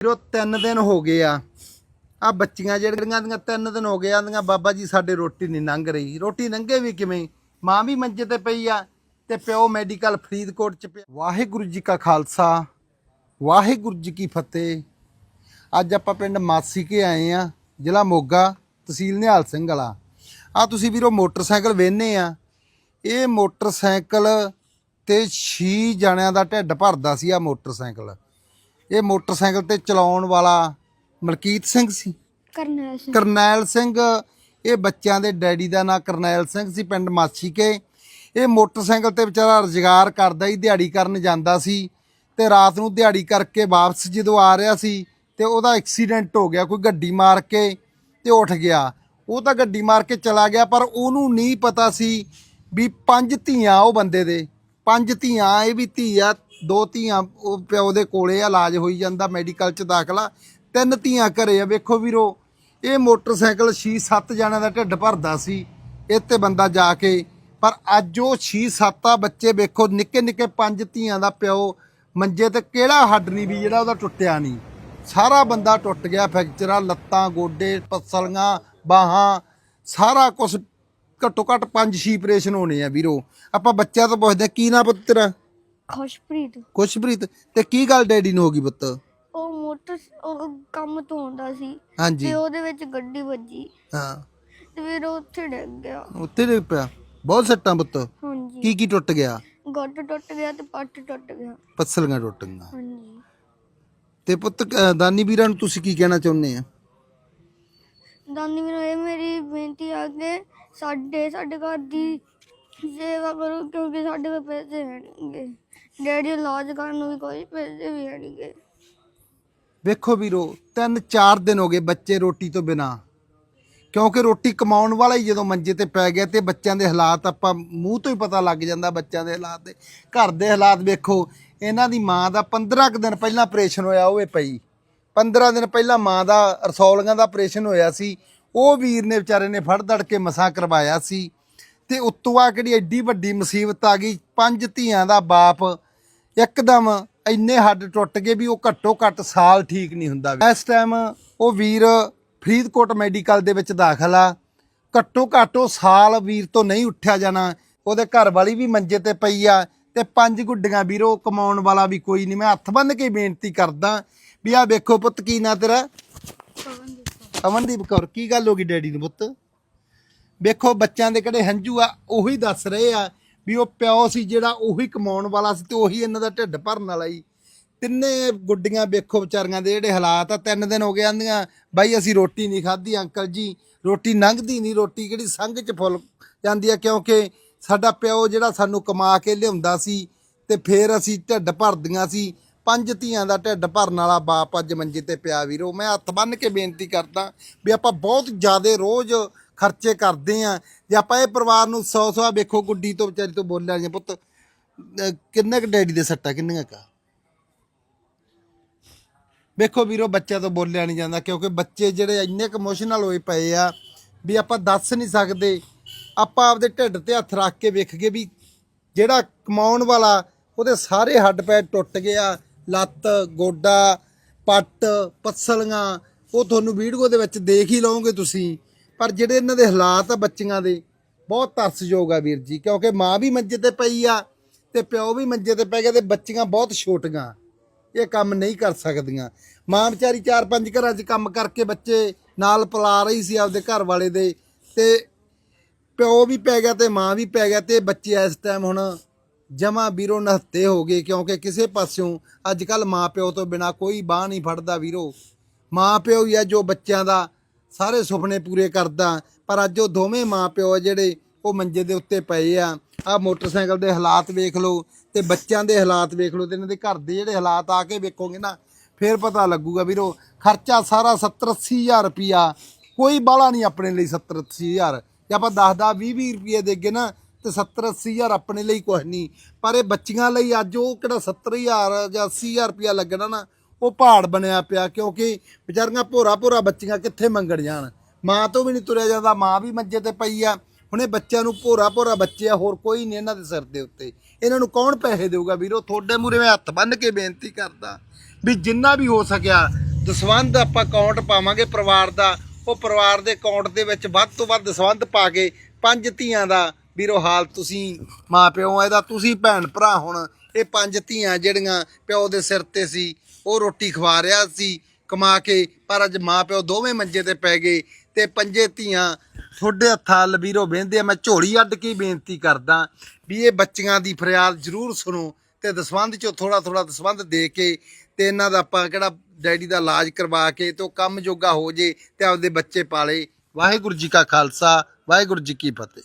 ਵੀਰੋ, ਤਿੰਨ ਦਿਨ ਹੋ ਗਏ ਆ। ਆ ਬੱਚੀਆਂ ਜਿਹੜੀਆਂ ਦੀਆਂ ਤਿੰਨ ਦਿਨ ਹੋ ਗਏ, ਆਂਦੀਆਂ, ਬਾਬਾ ਜੀ, ਸਾਡੇ ਰੋਟੀ ਨਹੀਂ ਲੰਘ ਰਹੀ। ਰੋਟੀ ਲੰਘੇ ਵੀ ਕਿਵੇਂ? ਮਾਂ ਵੀ ਮੰਜੇ ਤੇ ਪਈ ਆ ਤੇ ਪਿਓ ਮੈਡੀਕਲ ਫਰੀਦਕੋਟ ਚ ਪਿਆ। ਵਾਹਿਗੁਰੂ ਜੀ ਕਾ ਖਾਲਸਾ, ਵਾਹਿਗੁਰੂ ਜੀ ਕੀ ਫਤਿਹ। ਅੱਜ ਆਪਾਂ ਪਿੰਡ ਮਾਸੀ ਕੇ ਆਏ ਆ, ਜ਼ਿਲ੍ਹਾ ਮੋਗਾ, ਤਹਿਸੀਲ ਨਿਹਾਲ ਸਿੰਘ ਵਾਲਾ। ਆ ਤੁਸੀਂ ਵੀਰੋ, ਮੋਟਰਸਾਈਕਲ ਵੇਨੇ ਆ। ਇਹ ਮੋਟਰਸਾਈਕਲ ਤੇ 6 ਜਣਿਆਂ ਦਾ ਢਿੱਡ ਭਰਦਾ ਸੀ ਆ ਮੋਟਰਸਾਈਕਲ। ਇਹ ਮੋਟਰਸਾਈਕਲ ਤੇ ਚਲਾਉਣ ਵਾਲਾ ਮਲਕੀਤ ਸਿੰਘ ਸੀ। ਕਰਨੈਲ ਸਿੰਘ। ਕਰਨੈਲ ਸਿੰਘ ਇਹ ਬੱਚਿਆਂ ਦੇ ਡੈਡੀ ਦਾ ਨਾਂ ਕਰਨੈਲ ਸਿੰਘ ਸੀ ਪਿੰਡ ਮਾਛੀ ਕੇ ਇਹ ਮੋਟਰਸਾਈਕਲ ਤੇ ਵਿਚਾਰਾ ਰੁਜ਼ਗਾਰ ਕਰਦਾ ਹੀ ਦਿਹਾੜੀ ਕਰਨ ਜਾਂਦਾ ਸੀ ਤੇ ਰਾਤ ਨੂੰ ਦਿਹਾੜੀ ਕਰਕੇ ਵਾਪਸ ਜਦੋਂ ਆ ਰਿਹਾ ਸੀ ਤੇ ਉਹਦਾ ਐਕਸੀਡੈਂਟ ਹੋ ਗਿਆ ਕੋਈ ਗੱਡੀ ਮਾਰ ਕੇ ਤੇ ਉੱਠ ਗਿਆ। ਉਹ ਤਾਂ ਗੱਡੀ ਮਾਰ ਕੇ ਚਲਾ ਗਿਆ ਪਰ ਉਹਨੂੰ ਨਹੀਂ ਪਤਾ ਸੀ ਵੀ ਪੰਜ ਧੀਆਂ ਉਹ ਬੰਦੇ ਦੇ ਪੰਜ ਧੀਆਂ ਇਹ ਵੀ ਧੀ ਆ ਦੋ ਧੀਆਂ ਉਹ ਪਿਓ ਦੇ ਕੋਲੇ ਆ, ਇਲਾਜ ਹੋਈ ਜਾਂਦਾ ਮੈਡੀਕਲ ਚ ਦਾਖਲਾ। ਤਿੰਨ ਧੀਆਂ ਘਰੇ ਆ ਵੇਖੋ ਵੀਰੋ ਇਹ ਮੋਟਰਸਾਈਕਲ 6-7 ਜਣਿਆਂ ਦਾ ਢਿੱਡ ਭਰਦਾ ਸੀ ਇਹ ਤੇ ਬੰਦਾ ਜਾ ਕੇ। ਪਰ ਅੱਜ ਉਹ 6-7 ਆ ਬੱਚੇ ਵੇਖੋ ਨਿੱਕੇ ਨਿੱਕੇ ਪੰਜ ਧੀਆਂ ਦਾ ਪਿਓ ਮੰਜੇ ਤੇ ਕਿਹੜਾ ਹੱਡ ਨਹੀਂ ਵੀ ਜਿਹੜਾ ਉਹਦਾ ਟੁੱਟਿਆ ਨਹੀਂ। ਸਾਰਾ ਬੰਦਾ ਟੁੱਟ ਗਿਆ ਫ੍ਰੈਕਚਰਾਂ ਲੱਤਾਂ ਗੋਡੇ ਪਸਲੀਆਂ ਬਾਹਾਂ ਸਾਰਾ ਕੁਝ ਘੱਟੋ ਘੱਟ 5-6 ਆਪਰੇਸ਼ਨ ਹੋਣੇ ਆ ਵੀਰੋ। ਆਪਾਂ ਬੱਚਿਆਂ ਤੋਂ ਪੁੱਛਦੇ ਕੀ ਨਾ ਪੁੱਤਰ? ਖੁਸ਼ਪ੍ਰੀਤ। ਕੁਸ਼ਪ੍ਰੀਤ ਤੇ ਕੀ ਗੱਲ ਡੈਡੀ ਨੂੰ ਹੋ ਗਈ ਪੁੱਤ? ਉਹ ਮੋਟਰ ਉਹ ਕੰਮ ਤੋਂ ਆਉਂਦਾ ਸੀ। ਹਾਂਜੀ। ਤੇ ਉਹਦੇ ਵਿੱਚ ਗੱਡੀ ਵੱਜੀ। ਹਾਂ। ਤੇ ਫਿਰ ਉਹ ਉੱਥੇ ਡਿੱਗ ਗਿਆ। ਉੱਥੇ ਡਿੱਗ ਪਿਆ। ਬਹੁਤ ਸੱਟਾਂ ਪੁੱਤ। ਹਾਂਜੀ। ਕੀ ਕੀ ਟੁੱਟ ਗਿਆ? ਗੱਡ ਟੁੱਟ ਗਿਆ ਤੇ ਪੱਟ ਟੁੱਟ ਗਿਆ। ਪਸਲੀਆਂ ਟੁੱਟ ਗਈਆਂ ਹਾਂਜੀ। ਤੇ ਪੁੱਤ ਦਾਨੀ ਵੀਰਾਂ ਨੂੰ ਤੁਸੀਂ ਕੀ ਕਹਿਣਾ ਚਾਹੁੰਦੇ ਆ? ਦਾਨੀ ਮੈਨੂੰ ਇਹ ਮੇਰੀ ਬੇਨਤੀ ਆ ਕਿ ਸਾਡੇ ਸਾਡੇ ਘਰ ਦੀ ਸੇਵਾ ਕਰੋ ਕਿਉਂਕਿ ਸਾਡੇ ਕੋਲ ਪੈਸੇ ਹੈ ਨਹੀਂਗੇ ਡੈਡੀ ਇਲਾਜ ਕਰਨ ਨੂੰ ਵੀ ਕੋਈ ਪੈਸੇ ਵੀ ਹੈ ਨਹੀਂਗੇ ਵੇਖੋ ਵੀਰੋ, ਤਿੰਨ ਚਾਰ ਦਿਨ ਹੋ ਗਏ ਬੱਚੇ ਰੋਟੀ ਤੋਂ ਬਿਨਾ। ਕਿਉਂਕਿ ਰੋਟੀ ਕਮਾਉਣ ਵਾਲਾ ਹੀ ਜਦੋਂ ਮੰਜੇ ਤੇ ਪੈ ਗਿਆ ਤੇ ਬੱਚਿਆਂ ਦੇ ਹਾਲਾਤ ਆਪਾਂ ਮੂੰਹ ਤੋਂ ਹੀ ਪਤਾ ਲੱਗ ਜਾਂਦਾ ਬੱਚਿਆਂ ਦੇ ਹਾਲਾਤ ਦੇ। ਘਰ ਦੇ ਹਾਲਾਤ ਵੇਖੋ, ਇਹਨਾਂ ਦੀ ਮਾਂ ਦਾ 15 ਕੁ ਦਿਨ ਪਹਿਲਾਂ ਆਪਰੇਸ਼ਨ ਹੋਇਆ ਉਹ ਪਈ। 15 ਦਿਨ ਪਹਿਲਾਂ ਮਾਂ ਦਾ ਰਸੌਲੀਆਂ ਦਾ ਆਪਰੇਸ਼ਨ ਹੋਇਆ ਸੀ। ਉਹ ਵੀਰ ਨੇ ਵਿਚਾਰੇ ਨੇ ਫੜ ਦੜ ਕੇ ਮਸਾਂ ਕਰਵਾਇਆ ਸੀ। ਤੇ ਉੱਤੋਂ ਆ ਕਿਹੜੀ ਐਡੀ ਵੱਡੀ ਮੁਸੀਬਤ ਆ ਗਈ, ਪੰਜ ਧੀਆਂ ਦਾ ਬਾਪ ਇੱਕਦਮ ਇੰਨੇ ਹੱਡ ਟੁੱਟ ਗਏ ਵੀ ਉਹ ਘੱਟੋ ਘੱਟ ਸਾਲ ਠੀਕ ਨਹੀਂ ਹੁੰਦਾ ਇਸ ਟਾਈਮ ਉਹ ਵੀਰ ਫਰੀਦਕੋਟ ਮੈਡੀਕਲ ਦੇ ਵਿੱਚ ਦਾਖਲ ਆ। ਘੱਟੋ ਘੱਟ ਉਹ ਸਾਲ ਵੀਰ ਤੋਂ ਨਹੀਂ ਉੱਠਿਆ ਜਾਣਾ। ਉਹਦੇ ਘਰ ਵਾਲੀ ਵੀ ਮੰਜੇ ਤੇ ਪਈ ਆ ਤੇ ਪੰਜ ਗੁੱਡੀਆਂ ਵੀਰੋ, ਕਮਾਉਣ ਵਾਲਾ ਵੀ ਕੋਈ ਨਹੀਂ। ਮੈਂ ਹੱਥ ਬੰਨ ਕੇ ਬੇਨਤੀ ਕਰਦਾ ਵੀ ਆ ਵੇਖੋ ਪੁੱਤ ਕੀ ਨਾ ਤੇਰਾ? ਅਮਨਦੀਪ ਕੌਰ। ਕੀ ਗੱਲ ਹੋ ਗਈ ਡੈਡੀ ਨੂੰ ਪੁੱਤ? ਵੇਖੋ ਬੱਚਿਆਂ ਦੇ ਕਿਹੜੇ ਹੰਝੂ ਆ, ਉਹੀ ਦੱਸ ਰਹੇ ਆ। ਵੀ ਉਹ ਪਿਓ ਸੀ ਜਿਹੜਾ ਉਹੀ ਕਮਾਉਣ ਵਾਲਾ ਸੀ ਤੇ ਉਹੀ ਇਹਨਾਂ ਦਾ ਢਿੱਡ ਭਰਨ ਵਾਲਾ ਹੀ ਤਿੰਨੇ ਗੁੱਡੀਆਂ ਵੇਖੋ ਵਿਚਾਰੀਆਂ ਦੇ ਜਿਹੜੇ ਹਾਲਾਤ ਆ, ਤਿੰਨ ਦਿਨ ਹੋ ਗਏ ਆਂਦੀਆਂ, ਬਾਈ ਅਸੀਂ ਰੋਟੀ ਨਹੀਂ ਖਾਧੀ ਅੰਕਲ ਜੀ, ਰੋਟੀ ਲੰਘਦੀ ਨਹੀਂ, ਰੋਟੀ ਕਿਹੜੀ ਸੰਗ ਚ ਫੁੱਲ ਜਾਂਦੀ ਆ ਕਿਉਂਕਿ ਸਾਡਾ ਪਿਓ ਜਿਹੜਾ ਸਾਨੂੰ ਕਮਾ ਕੇ ਲਿਆਉਂਦਾ ਸੀ ਤੇ ਫੇਰ ਅਸੀਂ ਢਿੱਡ ਭਰਦੀਆਂ ਸੀ, ਪੰਜ ਧੀਆਂ ਦਾ ਢਿੱਡ ਭਰਨ ਵਾਲਾ ਬਾਪ ਅੱਜ ਮੰਜੇ ਤੇ ਪਿਆ ਵੀਰੋ। ਮੈਂ ਹੱਥ ਬੰਨ ਕੇ ਬੇਨਤੀ ਕਰਦਾ ਵੀ ਆਪਾਂ ਬਹੁਤ ਜ਼ਿਆਦਾ ਰੋਜ਼ ਖਰਚੇ ਕਰਦੇ ਆ। ਜੇ ਆਪਾਂ ਇਹ ਪਰਿਵਾਰ ਨੂੰ 100 100 ਵੇਖੋ ਗੁੱਡੀ ਤੋਂ ਵਿਚਾਰੀ ਤੋਂ ਬੋਲਿਆ ਜਾਂ ਪੁੱਤ, ਅਹ ਕਿੰਨੇ ਕ ਡੈਡੀ ਦੇ ਸੱਟਾ, ਕਿੰਨੀਆਂ ਕਾ? ਵੇਖੋ ਵੀਰੋ, ਬੱਚਿਆਂ ਤੋਂ ਬੋਲਿਆ ਨਹੀਂ ਜਾਂਦਾ ਕਿਉਂਕਿ ਬੱਚੇ ਜਿਹੜੇ ਇੰਨੇ ਕੁ ਇਮੋਸ਼ਨਲ ਹੋਏ ਪਏ ਆ ਵੀ ਆਪਾਂ ਦੱਸ ਨਹੀਂ ਸਕਦੇ। ਆਪਾਂ ਆਪਦੇ ਢਿੱਡ ਤੇ ਹੱਥ ਰੱਖ ਕੇ ਵੇਖ ਗਏ ਵੀ ਜਿਹੜਾ ਕਮਾਉਣ ਵਾਲਾ, ਉਹਦੇ ਸਾਰੇ ਹੱਡ ਪੈਰ ਟੁੱਟ ਗਿਆ। ਲੱਤ, ਗੋਡਾ, ਪੱਟ, ਪਸਲੀਆਂ, ਉਹ ਤੁਹਾਨੂੰ ਵੀਡੀਓ ਦੇ ਵਿੱਚ ਦੇਖ ਹੀ ਲਓਗੇ ਤੁਸੀਂ। ਪਰ ਜਿਹੜੇ ਇਹਨਾਂ ਦੇ ਹਾਲਾਤ ਆ ਬੱਚੀਆਂ ਦੇ, ਬਹੁਤ ਤਰਸਯੋਗ ਆ ਵੀਰ ਜੀ, ਕਿਉਂਕਿ ਮਾਂ ਵੀ ਮੰਜੇ ਤੇ ਪਈ ਆ ਤੇ ਪਿਓ ਵੀ ਮੰਜੇ ਤੇ ਪੈ ਗਿਆ ਤੇ ਬੱਚੀਆਂ ਬਹੁਤ ਛੋਟੀਆਂ, ਇਹ ਕੰਮ ਨਹੀਂ ਕਰ ਸਕਦੀਆਂ। ਮਾਂ ਵਿਚਾਰੀ ਚਾਰ ਪੰਜ ਘਰਾਂ 'ਚ ਕੰਮ ਕਰਕੇ ਬੱਚੇ ਨਾਲ ਪਲਾ ਰਹੀ ਸੀ ਆਪਦੇ ਘਰ ਵਾਲੇ ਦੇ ਤੇ ਪਿਓ ਵੀ ਪੈ ਗਿਆ ਤੇ ਮਾਂ ਵੀ ਪੈ ਗਿਆ ਤੇ ਬੱਚੇ ਇਸ ਟਾਈਮ ਹੁਣ ਜਮਾ ਵੀਰੋ ਨਹੱਤੇ ਹੋ ਗਏ, ਕਿਉਂਕਿ ਕਿਸੇ ਪਾਸਿਓਂ ਅੱਜ ਕੱਲ ਮਾਂ ਪਿਓ ਤੋਂ ਬਿਨਾ ਕੋਈ ਬਾਹ ਨਹੀਂ ਫੜਦਾ ਵੀਰੋ। ਮਾਂ ਪਿਓ ਹੀ ਆ ਜੋ ਬੱਚਿਆਂ ਦਾ ਸਾਰੇ ਸੁਪਨੇ ਪੂਰੇ ਕਰਦਾ। ਪਰ ਅੱਜ ਉਹ ਦੋਵੇਂ ਮਾਂ ਪਿਓ ਆ ਜਿਹੜੇ ਉਹ ਮੰਜੇ ਦੇ ਉੱਤੇ ਪਏ ਆ। ਆ ਮੋਟਰਸਾਈਕਲ ਦੇ ਹਾਲਾਤ ਵੇਖ ਲਓ ਤੇ ਬੱਚਿਆਂ ਦੇ ਹਾਲਾਤ ਵੇਖ ਲਓ ਤੇ ਇਹਨਾਂ ਦੇ ਘਰ ਦੇ ਜਿਹੜੇ ਹਾਲਾਤ ਆ ਕੇ ਵੇਖੋਗੇ ਨਾ, ਫੇਰ ਪਤਾ ਲੱਗੂਗਾ ਵੀਰੋ, ਖਰਚਾ ਸਾਰਾ 70 80000 ਰੁਪਿਆ ਕੋਈ ਬਾਲਾ ਨਹੀਂ ਆਪਣੇ ਲਈ 70 80000 ਜੇ ਆਪਾਂ 10 10 20 20 ਰੁਪਏ ਦੇਗੇ ਨਾ, ਤੇ 70 80000 ਆਪਣੇ ਲਈ ਕੁਝ ਨਹੀਂ। ਪਰ ਇਹ ਬੱਚੀਆਂ ਲਈ ਅੱਜ ਉਹ ਕਿਹੜਾ 70000 ਜਾਂ 80000 ਰੁਪਿਆ ਲੱਗਣਾ ਨਾ ਉਹ ਪਹਾੜ ਬਣਿਆ ਪਿਆ ਕਿਉਂਕਿ ਵਿਚਾਰੀਆਂ ਭੋਰਾ ਭੋਰਾ ਬੱਚੀਆਂ ਕਿੱਥੇ ਮੰਗਣ ਜਾਣ? ਮਾਂ ਤੋਂ ਵੀ ਨਹੀਂ ਤੁਰਿਆ ਜਾਂਦਾ, ਮਾਂ ਵੀ ਮੰਜੇ ਤੇ ਪਈ ਆ। ਹੁਣ ਇਹ ਬੱਚਿਆਂ ਨੂੰ ਭੋਰਾ ਭੋਰਾ ਬੱਚੇ ਆ, ਹੋਰ ਕੋਈ ਨਹੀਂ ਇਹਨਾਂ ਦੇ ਸਿਰ ਦੇ ਉੱਤੇ। ਇਹਨਾਂ ਨੂੰ ਕੌਣ ਪੈਸੇ ਦੇਊਗਾ ਵੀਰੋ? ਤੁਹਾਡੇ ਮੂਰੇ ਮੈਂ ਹੱਥ ਬੰਨ ਕੇ ਬੇਨਤੀ ਕਰਦਾ ਵੀ ਜਿੰਨਾ ਵੀ ਹੋ ਸਕਿਆ, ਦਸਵੰਧ ਆਪਾਂ ਅਕਾਊਂਟ ਪਾਵਾਂਗੇ ਪਰਿਵਾਰ ਦਾ। ਉਹ ਪਰਿਵਾਰ ਦੇ ਅਕਾਊਂਟ ਦੇ ਵਿੱਚ ਵੱਧ ਤੋਂ ਵੱਧ ਦਸਵੰਧ ਪਾ ਕੇ ਪੰਜ ਧੀਆਂ ਦਾ ਵੀਰੋ ਹਾਲ ਤੁਸੀਂ ਮਾਪਿਓ ਇਹਦਾ ਤੁਸੀਂ ਭੈਣ ਭਰਾ ਹੁਣ ਇਹ ਪੰਜ ਧੀਆਂ ਜਿਹੜੀਆਂ ਪਿਓ ਦੇ ਸਿਰ ਤੇ ਸੀ, ਉਹ ਰੋਟੀ ਖਵਾ ਰਿਹਾ ਸੀ, ਕਮਾ ਕੇ, ਪਰ ਅੱਜ ਮਾਂ ਪਿਓ ਦੋਵੇਂ ਮੰਜੇ ਤੇ ਪੈ ਗਏ ਤੇ ਪੰਜੇ ਧੀਆਂ ਤੁਹਾਡੇ ਹੱਥਾਂ ਲਬੀਰੋ ਬਹਿੰਦੇ ਆ। ਮੈਂ ਝੋਲੀ ਅੱਡ ਕੇ ਬੇਨਤੀ ਕਰਦਾ ਵੀ ਇਹ ਬੱਚੀਆਂ ਦੀ ਫਰਿਆਦ ਜ਼ਰੂਰ ਸੁਣੋ ਤੇ ਦਸਵੰਧ ਚੋਂ ਥੋੜਾ ਥੋੜਾ ਦਸਵੰਧ ਦੇ ਕੇ ਤੇ ਇਹਨਾਂ ਦਾ ਆਪਾਂ ਕਿਹੜਾ ਡੈਡੀ ਦਾ ਇਲਾਜ ਕਰਵਾ ਕੇ ਤੇ ਉਹ ਕੰਮ ਜੋਗਾ ਹੋ ਜੇ ਤੇ ਆਪਦੇ ਬੱਚੇ ਪਾਲੇ। ਵਾਹਿਗੁਰੂ ਜੀ ਕਾ ਖਾਲਸਾ, ਵਾਹਿਗੁਰੂ ਜੀ ਕੀ ਫਤਿਹ।